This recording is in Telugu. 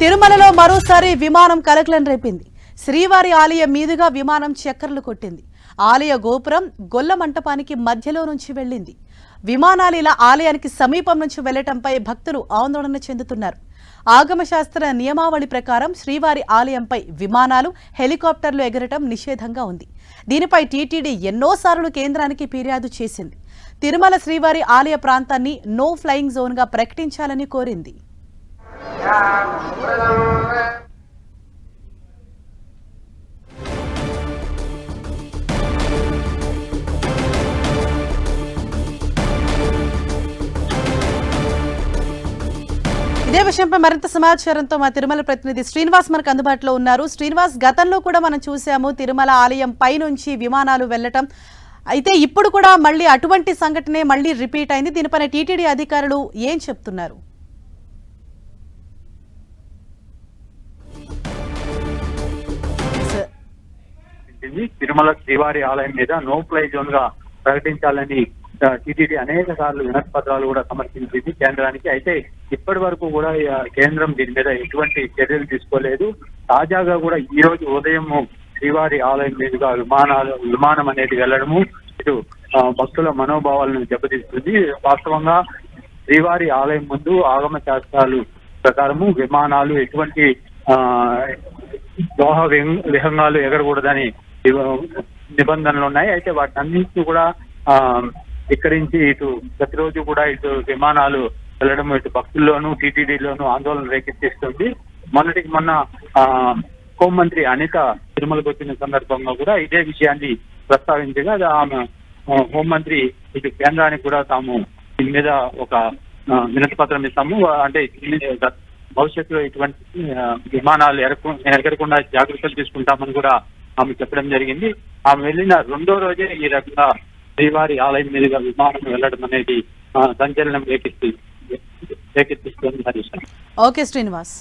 తిరుమలలో మరోసారి విమానం కలకలం రేపింది. శ్రీవారి ఆలయం మీదుగా విమానం చక్కర్లు కొట్టింది. ఆలయ గోపురం గొల్ల మంటపానికి మధ్యలో నుంచి వెళ్ళింది. విమానాలు ఇలా ఆలయానికి సమీపం నుంచి వెళ్ళటంపై భక్తులు ఆందోళన చెందుతున్నారు. ఆగమశాస్త్ర నియమావళి ప్రకారం శ్రీవారి ఆలయంపై విమానాలు హెలికాప్టర్లు ఎగరటం నిషేధంగా ఉంది. దీనిపై టీటీడీ ఎన్నోసార్లు కేంద్రానికి ఫిర్యాదు చేసింది. తిరుమల శ్రీవారి ఆలయ ప్రాంతాన్ని నో ఫ్లయింగ్ జోన్గా ప్రకటించాలని కోరింది. ఇదే విషయంపై మరింత సమాచారంతో మా తిరుమల ప్రతినిధి శ్రీనివాస్ మనకు అందుబాటులో ఉన్నారు. శ్రీనివాస్ గతంలో కూడా మనం చూసాము తిరుమల ఆలయం పైనుంచి విమానాలు వెళ్ళటం. అయితే ఇప్పుడు కూడా మళ్ళీ అటువంటి సంఘటనే మళ్ళీ రిపీట్ అయింది. దీనిపైన టీటీడీ అధికారులు ఏం చెప్తున్నారు? ఇది తిరుమల శ్రీవారి ఆలయం మీద నో ఫ్లై జోన్గా ప్రకటించాలని టీటీడీ అనేక సార్లు వినతి పత్రాలు కూడా సమర్పించింది కేంద్రానికి. అయితే ఇప్పటి వరకు కూడా కేంద్రం దీని మీద ఎటువంటి చర్యలు తీసుకోలేదు. తాజాగా కూడా ఈ రోజు ఉదయం శ్రీవారి ఆలయం మీదుగా విమానాలు విమానం అనేది వెళ్ళడము ఇటు భక్తుల మనోభావాలను దెబ్బతీస్తుంది. వాస్తవంగా శ్రీవారి ఆలయం ముందు ఆగమ శాస్త్రాలు ప్రకారము విమానాలు ఎటువంటి ఆ, లోహ విహంగాలు ఎగరకూడదని నిబంధనలు ఉన్నాయి. అయితే వాటి అన్నింటినీ కూడా ఆ నుంచి ఇటు ప్రతిరోజు కూడా ఇటు విమానాలు వెళ్ళడం ఇటు భక్తుల్లోనూ టీటీడీలోనూ ఆందోళన రేకెత్తిస్తుంది. మొన్నటికి మొన్న ఆ హోంమంత్రి అనిత తిరుమలకు వచ్చిన సందర్భంగా కూడా ఇదే విషయాన్ని ప్రస్తావించగా ఆమె హోంమంత్రి ఇటు కేంద్రానికి కూడా తాము దీని మీద ఒక వినతి పత్రం ఇస్తాము. అంటే భవిష్యత్తులో ఇటువంటి విమానాలు ఎగరకు ఎగరకుండా జాగ్రత్తలు తీసుకుంటామని కూడా ఆమె చెప్పడం జరిగింది. ఆమె వెళ్ళిన రెండో రోజే ఈ రకంగా శ్రీవారి ఆలయం మీదుగా విమానం వెళ్ళడం అనేది సంచలనం రేకెత్తి రేకెత్తిస్తుంది హరీష్ ఓకే శ్రీనివాస్.